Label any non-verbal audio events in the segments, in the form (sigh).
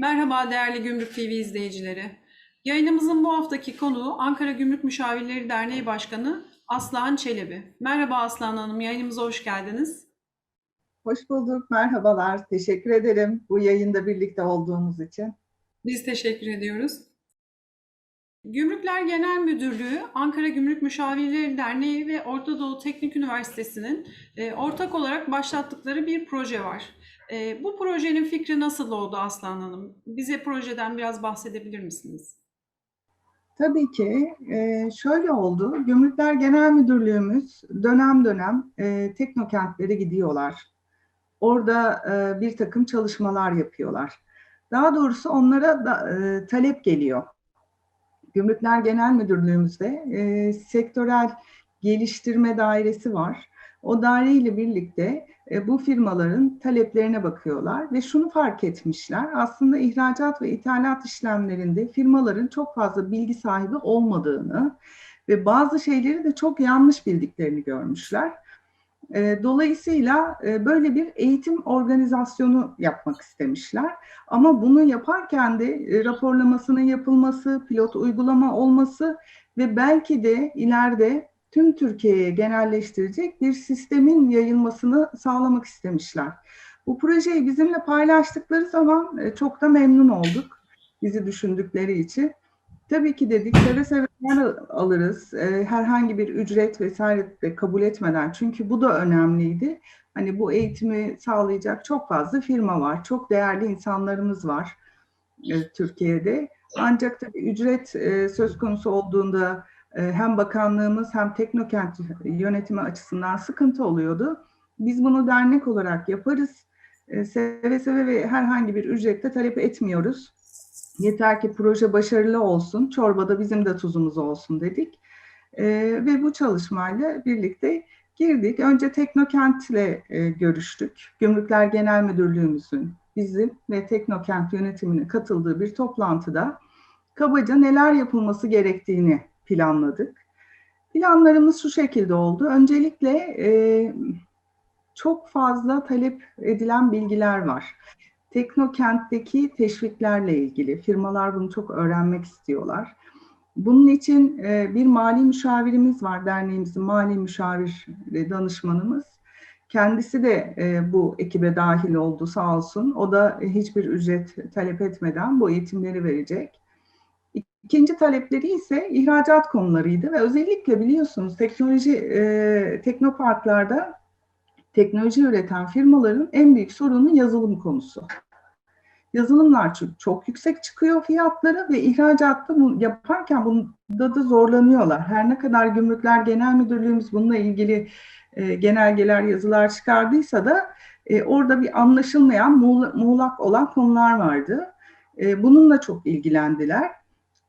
Merhaba değerli Gümrük TV izleyicileri. Yayınımızın bu haftaki konuğu Ankara Gümrük Müşavirleri Derneği Başkanı Aslıhan Çelebi. Merhaba Aslıhan Hanım, yayınımıza hoş geldiniz. Hoş bulduk, merhabalar. Teşekkür ederim bu yayında birlikte olduğumuz için. Biz teşekkür ediyoruz. Gümrükler Genel Müdürlüğü, Ankara Gümrük Müşavirleri Derneği ve Orta Doğu Teknik Üniversitesi'nin e, ortak olarak başlattıkları bir proje var. E, bu projenin fikri nasıl oldu Aslan Hanım? Bize projeden biraz bahsedebilir misiniz? Tabii ki e, şöyle oldu. Gümrükler Genel Müdürlüğümüz dönem dönem e, teknokentlere gidiyorlar. Orada e, bir takım çalışmalar yapıyorlar. Daha doğrusu onlara da, e, talep geliyor. Gümrükler Genel Müdürlüğümüzde e, sektörel geliştirme dairesi var. O daireyle birlikte bu firmaların taleplerine bakıyorlar ve şunu fark etmişler. Aslında ihracat ve ithalat işlemlerinde firmaların çok fazla bilgi sahibi olmadığını ve bazı şeyleri de çok yanlış bildiklerini görmüşler. E, Dolayısıyla e, böyle bir eğitim organizasyonu yapmak istemişler. Ama bunu yaparken de e, raporlamasının yapılması, pilot uygulama olması ve belki de ileride tüm Türkiye'ye genelleştirecek bir sistemin yayılmasını sağlamak istemişler. Bu projeyi bizimle paylaştıkları zaman e, çok da memnun olduk bizi düşündükleri için. Tabii ki dedik seve seve alırız. E, herhangi bir ücret vesaire de kabul etmeden. Çünkü bu da önemliydi. Hani bu eğitimi sağlayacak çok fazla firma var. Çok değerli insanlarımız var e, Türkiye'de. Ancak tabii ücret söz konusu olduğunda hem bakanlığımız hem teknokent yönetimi açısından sıkıntı oluyordu. Biz bunu dernek olarak yaparız. E, seve seve ve herhangi bir ücrette talep etmiyoruz. Yeter ki proje başarılı olsun, çorbada bizim de tuzumuz olsun dedik. E, ve bu çalışmayla birlikte girdik. Önce Teknokent'le e, görüştük. Gümrükler Genel Müdürlüğümüzün, bizim ve Teknokent yönetiminin katıldığı bir toplantıda kabaca neler yapılması gerektiğini planladık. Planlarımız şu şekilde oldu. Öncelikle e, çok fazla talep edilen bilgiler var. Teknokent'teki teşviklerle ilgili firmalar bunu çok öğrenmek istiyorlar. Bunun için e, bir mali müşavirimiz var, derneğimizin mali müşavir danışmanımız. Kendisi de e, bu ekibe dahil oldu sağ olsun. O da hiçbir ücret talep etmeden bu eğitimleri verecek. İkinci talepleri ise ihracat konularıydı ve özellikle biliyorsunuz teknoloji e, teknoparklarda teknoloji üreten firmaların en büyük sorunu yazılım konusu. Yazılımlar çünkü çok yüksek çıkıyor fiyatları ve ihracatta bunu yaparken bunda da zorlanıyorlar. Her ne kadar Gümrükler Genel Müdürlüğümüz bununla ilgili e, genelgeler, yazılar çıkardıysa da e, orada bir anlaşılmayan, muğlak olan konular vardı. E, bununla çok ilgilendiler.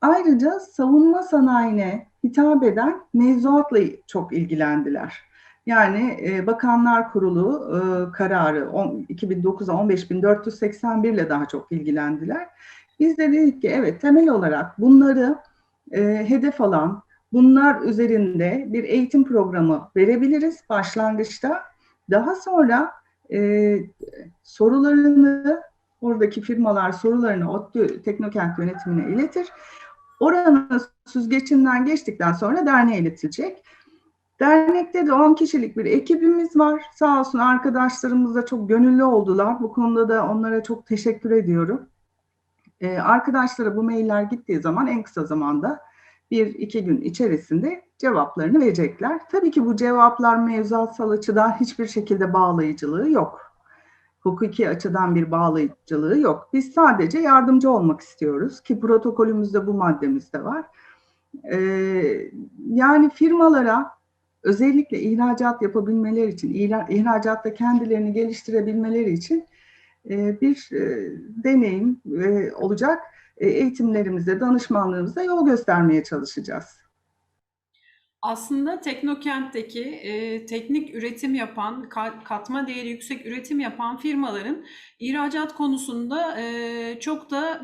Ayrıca savunma sanayine hitap eden mevzuatla çok ilgilendiler. Yani e, Bakanlar Kurulu e, kararı 2009'a 15.481 ile daha çok ilgilendiler. Biz de dedik ki evet temel olarak bunları e, hedef alan, bunlar üzerinde bir eğitim programı verebiliriz başlangıçta. Daha sonra e, sorularını oradaki firmalar sorularını ODTÜ Teknokent yönetimine iletir. Oranın süzgecinden geçtikten sonra derneğe iletilecek. Dernekte de 10 kişilik bir ekibimiz var. Sağ olsun arkadaşlarımız da çok gönüllü oldular. Bu konuda da onlara çok teşekkür ediyorum. Ee, arkadaşlara bu mailler gittiği zaman en kısa zamanda bir iki gün içerisinde cevaplarını verecekler. Tabii ki bu cevaplar mevzuatsal açıdan hiçbir şekilde bağlayıcılığı yok. Hukuki açıdan bir bağlayıcılığı yok. Biz sadece yardımcı olmak istiyoruz ki protokolümüzde bu maddemiz de var. Ee, yani firmalara özellikle ihracat yapabilmeleri için, ihracatta kendilerini geliştirebilmeleri için e, bir e, deneyim e, olacak. Eğitimlerimizde, danışmanlığımızda yol göstermeye çalışacağız. Aslında Teknokent'teki e, teknik üretim yapan, ka- katma değeri yüksek üretim yapan firmaların ihracat konusunda e, çok da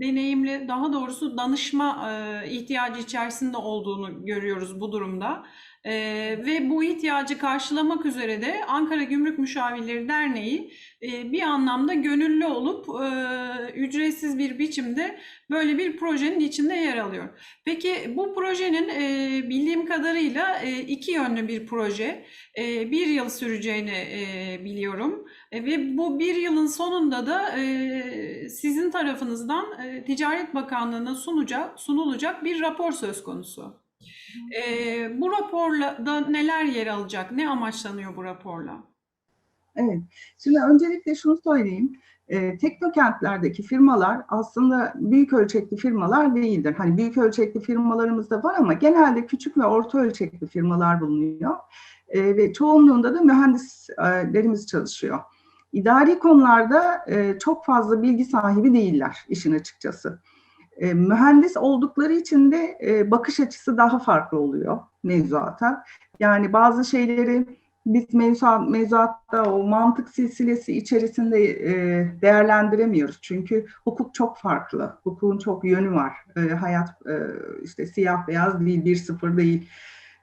deneyimli, daha doğrusu danışma e, ihtiyacı içerisinde olduğunu görüyoruz bu durumda. E, ve bu ihtiyacı karşılamak üzere de Ankara Gümrük Müşavirleri Derneği e, bir anlamda gönüllü olup e, ücretsiz bir biçimde böyle bir projenin içinde yer alıyor. Peki bu projenin e, bildiğim kadarıyla e, iki yönlü bir proje. E, bir yıl süreceğini e, biliyorum. E, ve bu bir yılın sonunda da e, sizin tarafınızdan e, Ticaret Bakanlığı'na sunulacak bir rapor söz konusu. E, bu raporla da neler yer alacak? Ne amaçlanıyor bu raporla? Evet. Şimdi öncelikle şunu söyleyeyim. E, teknokentlerdeki firmalar aslında büyük ölçekli firmalar değildir. Hani büyük ölçekli firmalarımız da var ama genelde küçük ve orta ölçekli firmalar bulunuyor. E, ve çoğunluğunda da mühendislerimiz çalışıyor. İdari konularda e, çok fazla bilgi sahibi değiller işin açıkçası. E, mühendis oldukları için de e, bakış açısı daha farklı oluyor mevzuata. Yani bazı şeyleri biz mevzuat, mevzuatta o mantık silsilesi içerisinde e, değerlendiremiyoruz. Çünkü hukuk çok farklı. Hukukun çok yönü var. E, hayat e, işte siyah beyaz değil, bir sıfır değil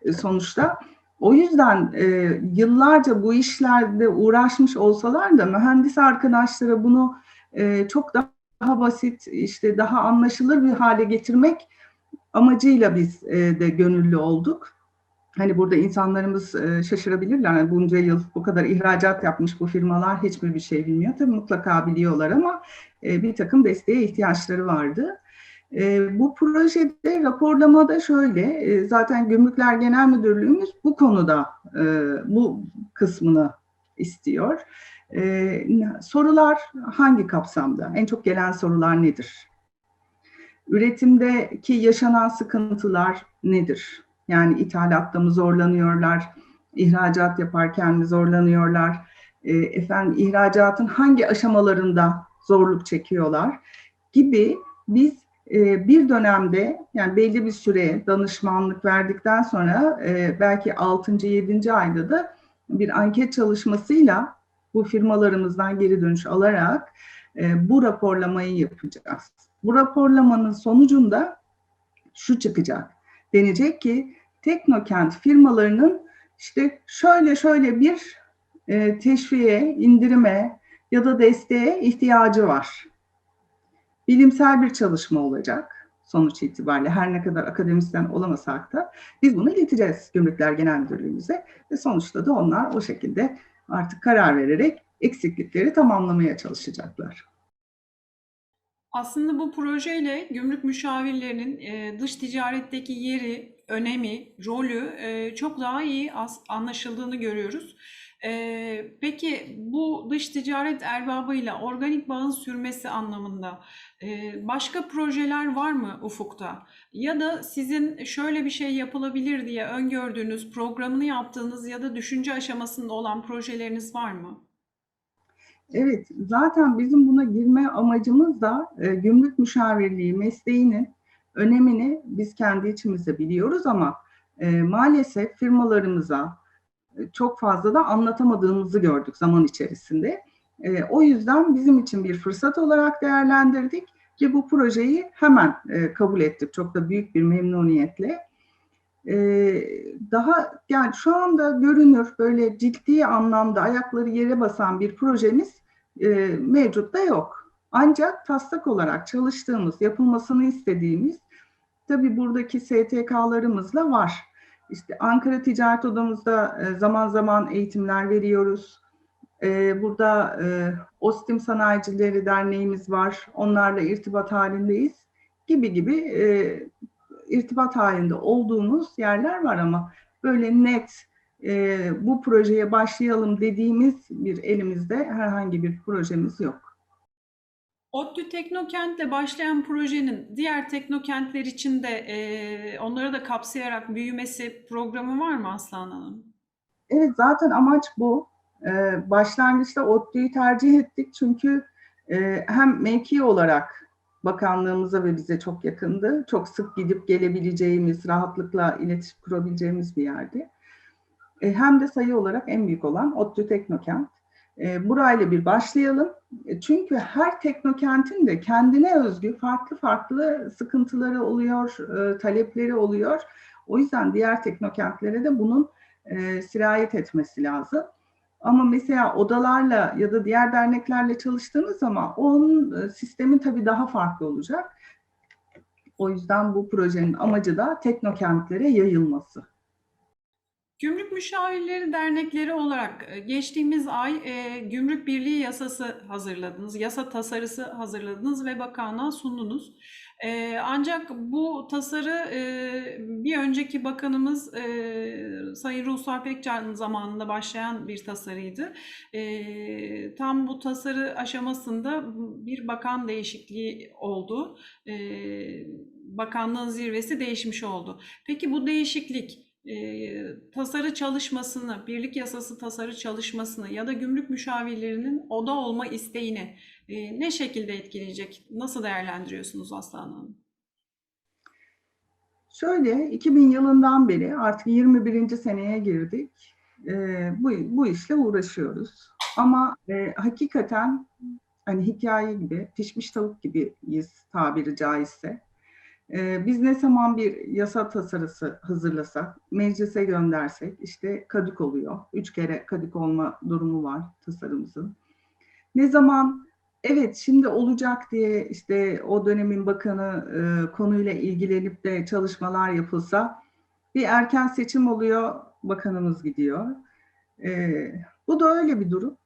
e, sonuçta. O yüzden e, yıllarca bu işlerde uğraşmış olsalar da mühendis arkadaşlara bunu e, çok daha, daha basit, işte daha anlaşılır bir hale getirmek amacıyla biz e, de gönüllü olduk hani burada insanlarımız e, şaşırabilirler. Yani bunca yıl bu kadar ihracat yapmış bu firmalar hiçbir bir şey bilmiyor. Tabii mutlaka biliyorlar ama e, bir takım desteğe ihtiyaçları vardı. E, bu projede raporlamada şöyle, e, zaten Gümrükler Genel Müdürlüğümüz bu konuda e, bu kısmını istiyor. E, sorular hangi kapsamda? En çok gelen sorular nedir? Üretimdeki yaşanan sıkıntılar nedir? Yani ithalatta mı zorlanıyorlar, ihracat yaparken mi zorlanıyorlar, e, efendim ihracatın hangi aşamalarında zorluk çekiyorlar gibi biz e, bir dönemde yani belli bir süre danışmanlık verdikten sonra e, belki 6. 7. ayda da bir anket çalışmasıyla bu firmalarımızdan geri dönüş alarak e, bu raporlamayı yapacağız. Bu raporlamanın sonucunda şu çıkacak. Denecek ki Teknokent firmalarının işte şöyle şöyle bir e, teşviğe, indirime ya da desteğe ihtiyacı var. Bilimsel bir çalışma olacak sonuç itibariyle her ne kadar akademisyen olamasak da biz bunu ileteceğiz Gümrükler Genel Müdürlüğümüze ve sonuçta da onlar o şekilde artık karar vererek eksiklikleri tamamlamaya çalışacaklar. Aslında bu projeyle gümrük müşavirlerinin e, dış ticaretteki yeri, önemi, rolü e, çok daha iyi anlaşıldığını görüyoruz. E, peki bu dış ticaret erbabıyla organik bağın sürmesi anlamında başka projeler var mı ufukta? Ya da sizin şöyle bir şey yapılabilir diye öngördüğünüz, programını yaptığınız ya da düşünce aşamasında olan projeleriniz var mı? Evet, zaten bizim buna girme amacımız da e, gümrük müşavirliği mesleğinin önemini biz kendi içimizde biliyoruz ama e, maalesef firmalarımıza e, çok fazla da anlatamadığımızı gördük zaman içerisinde. E, o yüzden bizim için bir fırsat olarak değerlendirdik ki bu projeyi hemen e, kabul ettik çok da büyük bir memnuniyetle. E, daha yani şu anda görünür böyle ciddi anlamda ayakları yere basan bir projemiz e, mevcut da yok. Ancak taslak olarak çalıştığımız, yapılmasını istediğimiz tabii buradaki STK'larımızla var. İşte Ankara Ticaret Odamızda e, zaman zaman eğitimler veriyoruz. E, burada e, Ostim Sanayicileri Derneğimiz var. Onlarla irtibat halindeyiz. Gibi gibi irtibat halinde olduğumuz yerler var ama böyle net bu projeye başlayalım dediğimiz bir elimizde herhangi bir projemiz yok. ODTÜ Teknokent'le başlayan projenin diğer teknokentler için de e, onları da kapsayarak büyümesi programı var mı Aslan Hanım? Evet zaten amaç bu. Ee, başlangıçta ODTÜ'yü tercih ettik çünkü e, hem mevki olarak bakanlığımıza ve bize çok yakındı. Çok sık gidip gelebileceğimiz, rahatlıkla iletişim kurabileceğimiz bir yerdi. E, hem de sayı olarak en büyük olan ODTÜ Teknokent. E, burayla bir başlayalım. E, çünkü her teknokentin de kendine özgü farklı farklı sıkıntıları oluyor, e, talepleri oluyor. O yüzden diğer teknokentlere de bunun e, sirayet etmesi lazım. Ama mesela odalarla ya da diğer derneklerle çalıştığınız zaman onun sistemi tabii daha farklı olacak. O yüzden bu projenin amacı da teknokentlere yayılması. Gümrük Müşavirleri Dernekleri olarak e, geçtiğimiz ay e, Gümrük Birliği Yasası hazırladınız, yasa tasarısı hazırladınız ve bakanlığa sundunuz. E, ancak bu tasarı e, bir önceki bakanımız e, Sayın Ruhsar Pekcan zamanında başlayan bir tasarıydı. E, tam bu tasarı aşamasında bir bakan değişikliği oldu. E, bakanlığın zirvesi değişmiş oldu. Peki bu değişiklik e, tasarı çalışmasını, birlik yasası tasarı çalışmasını ya da gümrük müşavirlerinin oda olma isteğini e, ne şekilde etkileyecek? Nasıl değerlendiriyorsunuz Aslan Hanım? Şöyle 2000 yılından beri artık 21. seneye girdik. E, bu, bu işle uğraşıyoruz. Ama e, hakikaten hani hikaye gibi, pişmiş tavuk gibiyiz tabiri caizse. Ee, biz ne zaman bir yasa tasarısı hazırlasak, meclise göndersek işte kadük oluyor. Üç kere kadük olma durumu var tasarımızın. Ne zaman evet şimdi olacak diye işte o dönemin bakanı e, konuyla ilgilenip de çalışmalar yapılsa bir erken seçim oluyor, bakanımız gidiyor. E, bu da öyle bir durum.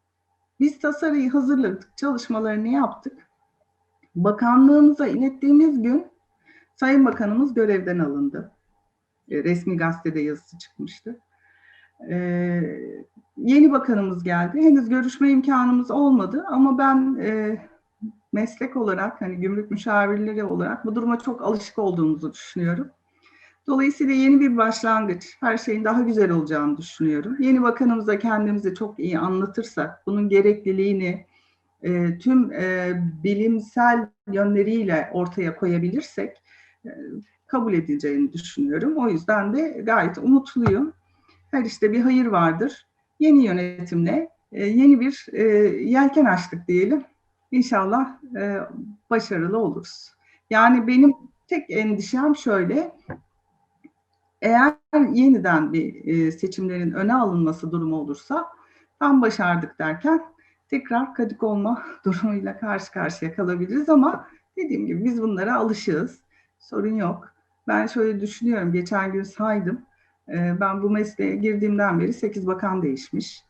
Biz tasarıyı hazırladık, çalışmalarını yaptık. Bakanlığımıza ilettiğimiz gün Sayın Bakanımız görevden alındı. E, resmi gazetede yazısı çıkmıştı. Ee, yeni bakanımız geldi. Henüz görüşme imkanımız olmadı ama ben e, meslek olarak hani gümrük müşavirleri olarak bu duruma çok alışık olduğumuzu düşünüyorum. Dolayısıyla yeni bir başlangıç, her şeyin daha güzel olacağını düşünüyorum. Yeni bakanımıza kendimizi çok iyi anlatırsak, bunun gerekliliğini e, tüm e, bilimsel yönleriyle ortaya koyabilirsek kabul edileceğini düşünüyorum. O yüzden de gayet umutluyum. Her işte bir hayır vardır. Yeni yönetimle yeni bir yelken açtık diyelim. İnşallah başarılı oluruz. Yani benim tek endişem şöyle. Eğer yeniden bir seçimlerin öne alınması durumu olursa tam başardık derken tekrar kadık olma (laughs) durumuyla karşı karşıya kalabiliriz ama dediğim gibi biz bunlara alışığız sorun yok. Ben şöyle düşünüyorum, geçen gün saydım. Ee, ben bu mesleğe girdiğimden beri 8 bakan değişmiş.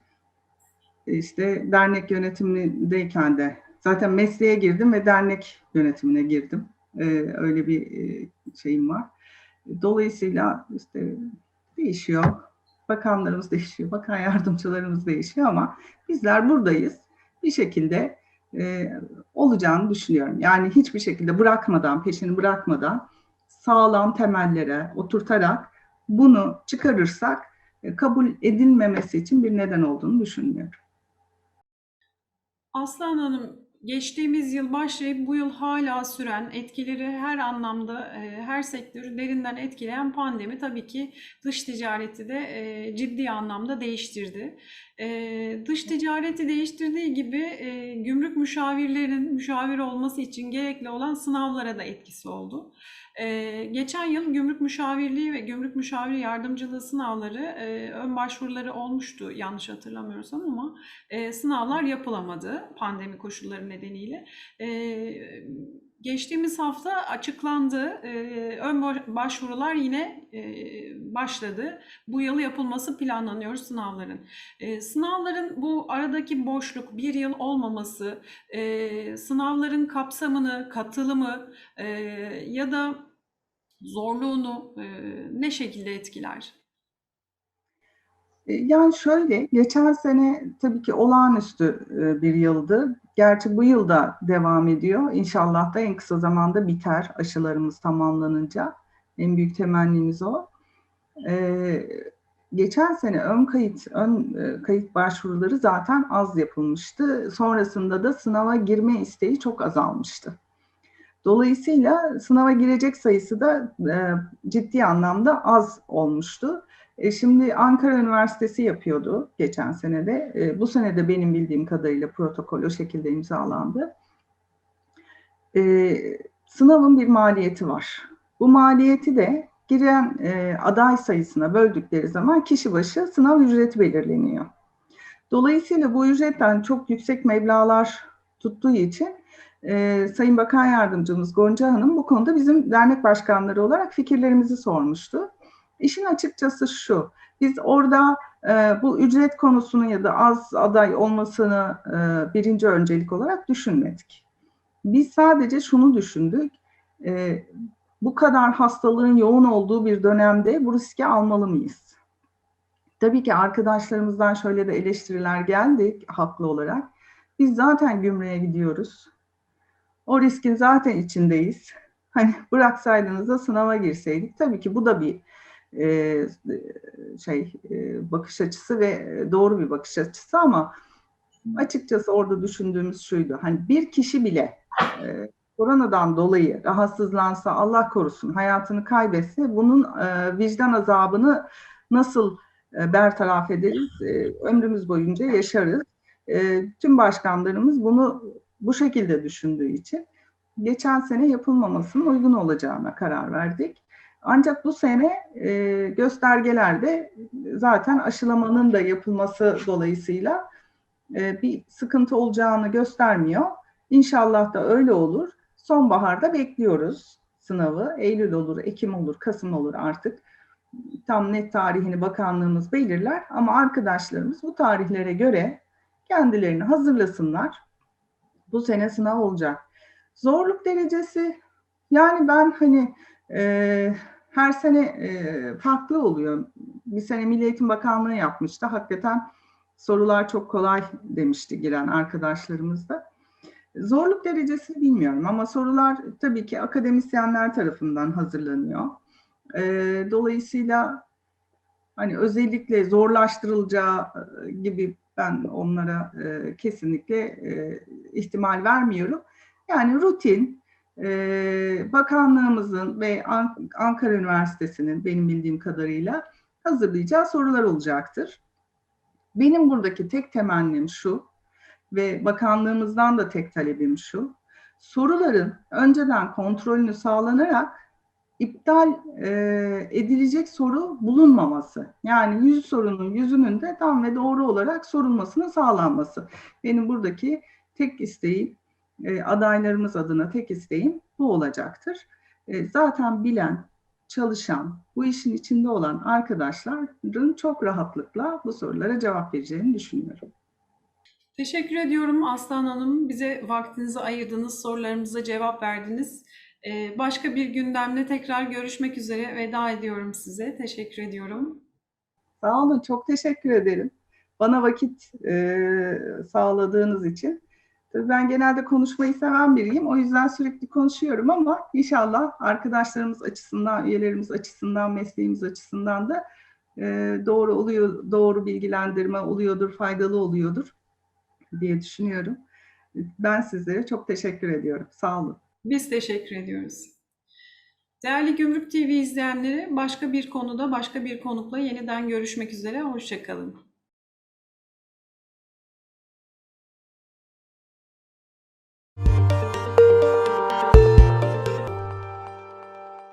İşte dernek yönetimindeyken de zaten mesleğe girdim ve dernek yönetimine girdim. Ee, öyle bir e, şeyim var. Dolayısıyla işte değişiyor. Bakanlarımız değişiyor, bakan yardımcılarımız değişiyor ama bizler buradayız. Bir şekilde e, olacağını düşünüyorum. Yani hiçbir şekilde bırakmadan, peşini bırakmadan sağlam temellere oturtarak bunu çıkarırsak e, kabul edilmemesi için bir neden olduğunu düşünmüyorum. Aslan Hanım, geçtiğimiz yıl başlayıp bu yıl hala süren etkileri her anlamda e, her sektörü derinden etkileyen pandemi tabii ki dış ticareti de e, ciddi anlamda değiştirdi. E, dış ticareti değiştirdiği gibi gümrük müşavirlerinin müşavir olması için gerekli olan sınavlara da etkisi oldu. Ee, geçen yıl gümrük müşavirliği ve gümrük müşavir yardımcılığı sınavları e, ön başvuruları olmuştu yanlış hatırlamıyorsam ama e, sınavlar yapılamadı pandemi koşulları nedeniyle. E, geçtiğimiz hafta açıklandı. E, ön başvurular yine e, başladı. Bu yıl yapılması planlanıyor sınavların. E, sınavların bu aradaki boşluk bir yıl olmaması, e, sınavların kapsamını, katılımı e, ya da zorluğunu ne şekilde etkiler? Yani şöyle, geçen sene tabii ki olağanüstü bir yıldı. Gerçi bu yıl da devam ediyor. İnşallah da en kısa zamanda biter aşılarımız tamamlanınca. En büyük temennimiz o. Ee, geçen sene ön kayıt ön kayıt başvuruları zaten az yapılmıştı. Sonrasında da sınava girme isteği çok azalmıştı. Dolayısıyla sınava girecek sayısı da e, ciddi anlamda az olmuştu. E, şimdi Ankara Üniversitesi yapıyordu geçen senede. E, bu sene de benim bildiğim kadarıyla protokol o şekilde imzalandı. E, sınavın bir maliyeti var. Bu maliyeti de giren e, aday sayısına böldükleri zaman kişi başı sınav ücreti belirleniyor. Dolayısıyla bu ücretten çok yüksek meblağlar tuttuğu için Sayın Bakan Yardımcımız Gonca Hanım bu konuda bizim dernek başkanları olarak fikirlerimizi sormuştu. İşin açıkçası şu, biz orada e, bu ücret konusunu ya da az aday olmasını e, birinci öncelik olarak düşünmedik. Biz sadece şunu düşündük, e, bu kadar hastalığın yoğun olduğu bir dönemde bu riski almalı mıyız? Tabii ki arkadaşlarımızdan şöyle de eleştiriler geldi haklı olarak. Biz zaten gümrüğe gidiyoruz. O riskin zaten içindeyiz. Hani bıraksaydınız da sınava girseydik. Tabii ki bu da bir e, şey e, bakış açısı ve doğru bir bakış açısı ama açıkçası orada düşündüğümüz şuydu. Hani bir kişi bile e, koronadan dolayı rahatsızlansa Allah korusun hayatını kaybetse bunun e, vicdan azabını nasıl e, bertaraf ederiz? E, ömrümüz boyunca yaşarız. E, tüm başkanlarımız bunu bu şekilde düşündüğü için geçen sene yapılmamasının uygun olacağına karar verdik. Ancak bu sene e, göstergelerde zaten aşılamanın da yapılması dolayısıyla e, bir sıkıntı olacağını göstermiyor. İnşallah da öyle olur. Sonbaharda bekliyoruz sınavı. Eylül olur, Ekim olur, Kasım olur artık. Tam net tarihini bakanlığımız belirler ama arkadaşlarımız bu tarihlere göre kendilerini hazırlasınlar. Bu sene sınav olacak. Zorluk derecesi yani ben hani e, her sene e, farklı oluyor. Bir sene Milli Eğitim Bakanlığı yapmıştı. Hakikaten sorular çok kolay demişti giren arkadaşlarımız da. Zorluk derecesini bilmiyorum ama sorular tabii ki akademisyenler tarafından hazırlanıyor. E, dolayısıyla hani özellikle zorlaştırılacağı gibi ben onlara e, kesinlikle e, ihtimal vermiyorum. Yani rutin bakanlığımızın ve An- Ankara Üniversitesi'nin benim bildiğim kadarıyla hazırlayacağı sorular olacaktır. Benim buradaki tek temennim şu ve bakanlığımızdan da tek talebim şu. Soruların önceden kontrolünü sağlanarak iptal e, edilecek soru bulunmaması. Yani yüz sorunun yüzünün de tam ve doğru olarak sorulmasının sağlanması. Benim buradaki tek isteğim, e, adaylarımız adına tek isteğim bu olacaktır. E, zaten bilen, çalışan, bu işin içinde olan arkadaşların çok rahatlıkla bu sorulara cevap vereceğini düşünüyorum. Teşekkür ediyorum Aslan Hanım. Bize vaktinizi ayırdınız, sorularımıza cevap verdiniz. Ee, Başka bir gündemle tekrar görüşmek üzere. Veda ediyorum size. Teşekkür ediyorum. Sağ olun, çok teşekkür ederim. Bana vakit e, sağladığınız için. Tabii ben genelde konuşmayı seven biriyim. O yüzden sürekli konuşuyorum ama inşallah arkadaşlarımız açısından, üyelerimiz açısından, mesleğimiz açısından da e, doğru oluyor, doğru bilgilendirme oluyordur, faydalı oluyordur diye düşünüyorum. Ben sizlere çok teşekkür ediyorum. Sağ olun. Biz teşekkür ediyoruz. Değerli Gümrük TV izleyenleri, başka bir konuda, başka bir konukla yeniden görüşmek üzere. Hoşçakalın.